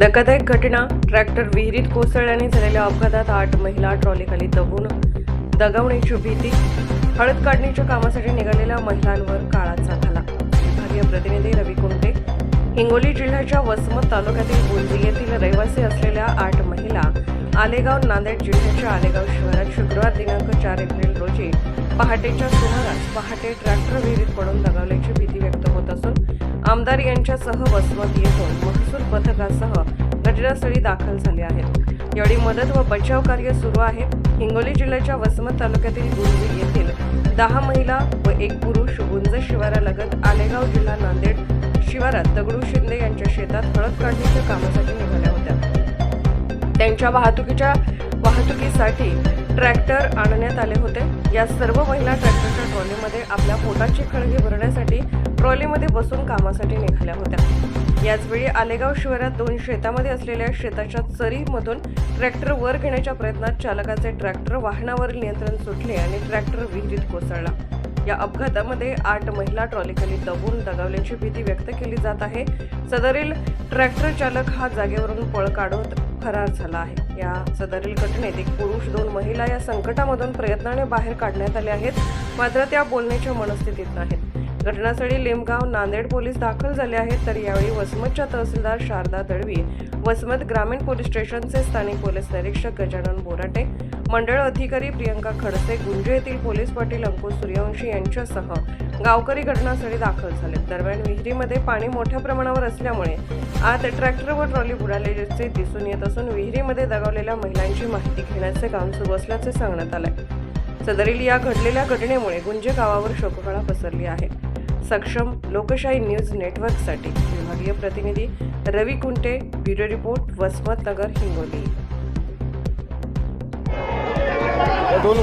धक्कादायक घटना. ट्रॅक्टर विहिरीत कोसळल्याने झालेल्या अपघातात आठ महिला ट्रॉलीखाली दबून दगावण्याची भीती. हळद काढणीच्या कामासाठी निघालेल्या महिलांवर काळाचा झाला विभागीय प्रतिनिधी रवी कुंटे हिंगोली जिल्ह्याच्या वसमत तालुक्यातील गुंजी येथील रहिवासी असलेल्या आठ महिला आलेगाव नांदेड जिल्ह्याच्या आलेगाव शहरात शुक्रवार दिनांक चार एप्रिल रोजी पहाटेच्या सुमारास पहाटे ट्रॅक्टर विहिरीत पडून दगावल्याची भीती आमदार यांच्यासह वसमत येथून महसूल पथकासह घटनास्थळी दाखल झाले आहेत. यावेळी मदत व बचाव कार्य सुरू आहे. हिंगोली जिल्ह्याच्या वसमत तालुक्यातील गुंजी येथील दहा महिला व एक पुरुष गुंज शिवारालगत आलेगाव जिल्हा नांदेड शिवारात दगडू शिंदे यांच्या शेतात हळद काढण्याच्या कामासाठी निघाल्या होत्या. त्यांच्या वाहतुकीच्या वाहतुकीसाठी ट्रॅक्टर आणण्यात आले होते. या सर्व महिला ट्रॅक्टरच्या ट्रॉलीमध्ये आपल्या पोटाची खळगी भरण्यासाठी ट्रॉलीमध्ये बसून कामासाठी निघाल्या होत्या. याचवेळी आलेगाव शिवारात दोन शेतामध्ये असलेल्या शेताच्या चरीमधून ट्रॅक्टर वर घेण्याच्या प्रयत्नात चालकाचे ट्रॅक्टर वाहनावर नियंत्रण सुटले आणि ट्रॅक्टर विहिरीत कोसळला. या अपघातामध्ये आठ महिला ट्रॉलीखाली दबून दगावल्याची भीती व्यक्त केली जात आहे. सदरील ट्रॅक्टर चालक हा जागेवरून पळ काढत फरार झाला आहे. या सदरील घटनेत एक पुरुष दोन महिला या संकटामधून प्रयत्नाने बाहेर काढण्यात आले आहेत. मात्र त्या बोलण्याच्या मनस्थितीत नाहीत. घटनास्थळी लिमगाव नांदेड पोलीस दाखल झाले आहेत. तर यावेळी वसमतच्या तहसीलदार शारदा दळवी वसमत ग्रामीण पोलीस स्टेशनचे स्थानिक पोलीस निरीक्षक गजानन बोराटे मंडळ अधिकारी प्रियंका खडसे गुंजे येथील पोलीस पाटील अंकुश सूर्यवंशी यांच्यासह गावकरी घटनास्थळी दाखल झाले. दरम्यान विहिरीमध्ये पाणी मोठ्या प्रमाणावर असल्यामुळे आत ट्रॅक्टर व ट्रॉली बुडालेचे दिसून येत असून विहिरीमध्ये दगावलेल्या महिलांची माहिती घेण्याचे काम सुरू असल्याचे सांगण्यात आले सदरील या घडलेल्या घटनेमुळे गुंजे गावावर शोककळा पसरली आहे. सक्षम लोकशाही न्यूज नेटवर्कसाठी विभागीय प्रतिनिधी रवी कुंटे ब्युरो रिपोर्ट वसमत नगर हिंगोली. दोन